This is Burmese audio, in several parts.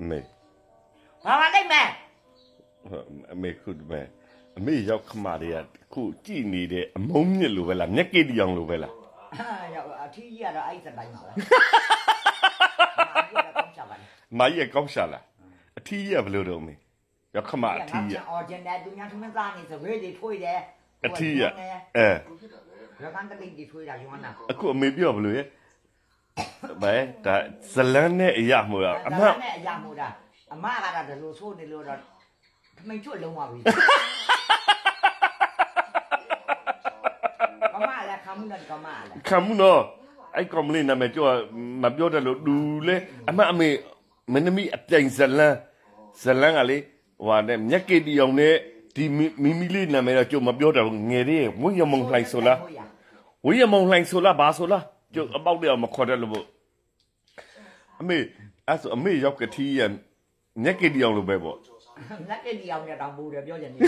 အမေဘာမှလိုက်မယ်အမေခုဒီမဲ့အမေရောက်ခမတွေကခုကြည်နေတဲ့အမုန်းမြစ်လိုပဲလားမျက်ကိတီအောင်လိုပဲလားအာရောက်အထီးကြီးကတော့အဲ့စတိုင်းပါပဲမာကြီးကတော့ကောင်းချပါလေမကြီးကကောင်းရှာလားအထီးကြီးကဘယ်လိုတော့မေရောက်ခမအထီးကြီးအော်ဂျင်တယ်သူများသူမသားနေစဝေးတွေထွေးတယ်အထီးကြီးအဲရကန်တလိတွေထွေးတာယူနာအခုအမေပြောဘယ်လိုရဲ့ ဘယ်ဒါဇလန်းနဲ့အရာမို့လားအမဒါနဲ့အရာမို့တာအမကတော့ဒီလိုဆိုးနေလို့တော့ထမိန်ချွတ်လုံးပါပြီကမလည်းခမှုနဲ့ကမလည်းခံမှုနော်အဲ့ကောင်မလေးနာမည်ကြောမပြောတယ်လို့လူလေအမအမေမင်းသမီးအပြိုင်ဇလန်းဇလန်းကလေဟိုနဲ့မျက်ကိတီအောင်နဲ့ဒီမိမိလေးနာမည်တော့ကြုံမပြောတယ်ငယ်လေးဝင်းရမုံလှိုင်ဆိုလားဝေးရမုံလှိုင်ဆိုလားဘာဆိုလား ကျုပ်အပေါက်တည်းမခေါ်တယ်လို့ပေါ့အမေအဲ့ဆိုအမေရောက်ကတိရညက်ကတီအောင်လို့ပဲပေါ့လက်ကဒီအောင်ရတောင်ပူတယ်ပြောချင်နေ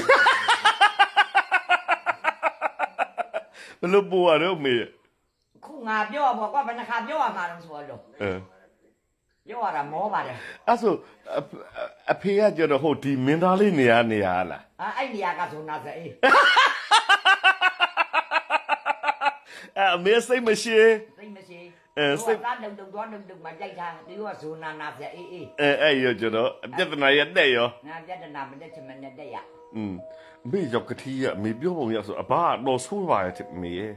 ဘယ်လိုပို့ရတော့အမေခုငါပြောပါကွာဘယ်နှခါပြောရမှာတော့ဆိုတော့အဲပြောရတာမောပါတယ်အဲ့ဆိုအဖအဖေကကျတော့ဟိုဒီမင်းသားလေးနေရနေရလားအဲ့အဲ့နေရာကဆိုနာစအေး အဲ့အမေစိတ်မရှိသိမရှိအဲစိတ်ကလုံလုံသွားလုံလုံမကြိုက်တာဒီကဇိုနာနာစအေးအေးအဲအဲ့ရောကျတော့အပြဿနာရတဲ့ရောငါပြဿနာမတက်ချင်မနဲ့တက်ရอืมအမေရောက်ကတိရအမေပြောပုံရဆိုအဘကတော့ဆိုးပါရဲ့အမေရဲ့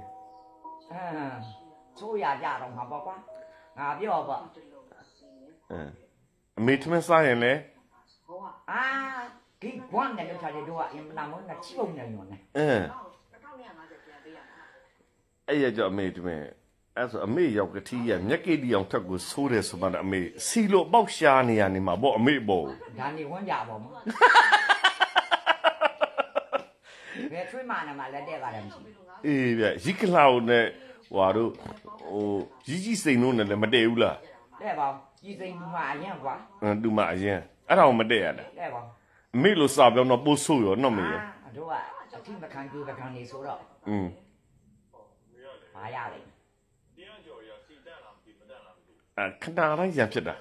အမ်ဆိုးရကြတော့မှာပေါ့ကွာငါပြောပေါ့အဲအမေထမင်းစားရင်လေအာဒီကွမ်းတယ်လို့ထားတယ်တို့ကအင်မနာမနဲ့ချိုံနေရောနဲ့အဲ အဲ့ရကြအမေဒီမဲ့အဲ့ဆိုအမေရောက်ကတိရမျက်ကိတီအောင်ထက်ကိုဆိုးတယ်ဆိုမှတော့အမေစီလို့ပေါက်ရှားနေရနေမှာပေါ့အမေပေါ့ဒါနေဝန်းကြပါမဘယ်ထွေးမှန်းမှာလက်တဲ့ပါတယ်မရှိအေးဗျရီကလာကိုနဲ့ဟွာတို့ဟိုရီကြီးစိန်တို့နဲ့လည်းမတည့်ဘူးလားတဲ့ပါကြီးစိန်ဘူးမှာအရင်ကွာအင်းသူမအရင်အဲ့ဒါကိုမတည့်ရတာတဲ့ပါအမေလို့စာပြောတော့ပို့ဆိုးရောနော်မေရတို့ကအထိမခံကြည့်ပခံနေဆိုတော့อืม ဘာရလဲတရားကျော်ရစီတက်လားဒီမတက်လားမသိဘူးအဲခဏတိုင်းရံဖြစ်တာ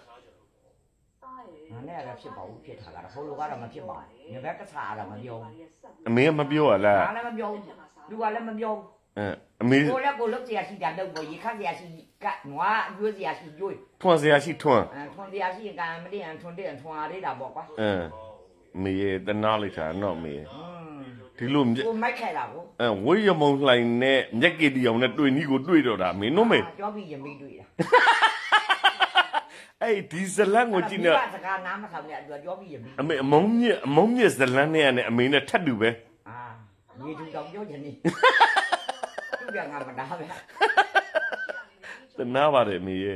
ငါနဲ့ကဖြစ်ပါဘူးဖြစ်တာလားဟိုလိုကတော့မဖြစ်ပါဘူးငါကကစားတာမပြောအမေကမပြောရလားငါလည်းမပြောဘူးလူကလည်းမပြောဘူးအဲအမေကိုလည်းကိုလုပ်စရာရှိတာလုပ်ပေါ်ရေခတ်စရာရှိကနွားရွေးစရာရှိရွေးထွန်စရာရှိထွန်အဲထွန်စရာရှိကံမတည့်ရန်ထွန်တည့်ရန်ထွန်အားသေးတာပေါ့ကွာအဲမေတနာလိုက်တာတော့မေဟ ဒီလိုမြကိုမိုက်ခဲ့တာကိုအဲဝေးရမုံလှိုင်နဲ့မျက်ကီတီအောင်နဲ့တွေ့နီးကိုတွေ့တော့တာမင်းတို့မေကြောပြီးရမိတွေ့တာအဲ့ဒီဇလန်ကိုကြည့်နေမိဘစကားနားမထောင်တဲ့အတွက်ကြောပြီးရမိအမေအမုံမြင့်အမုံမြင့်ဇလန်နဲ့ကနေအမေနဲ့ထပ်တူပဲအာရေတူတောင်ပြောချင်နေသူကငါမတားပဲတနာပါတယ်မေရ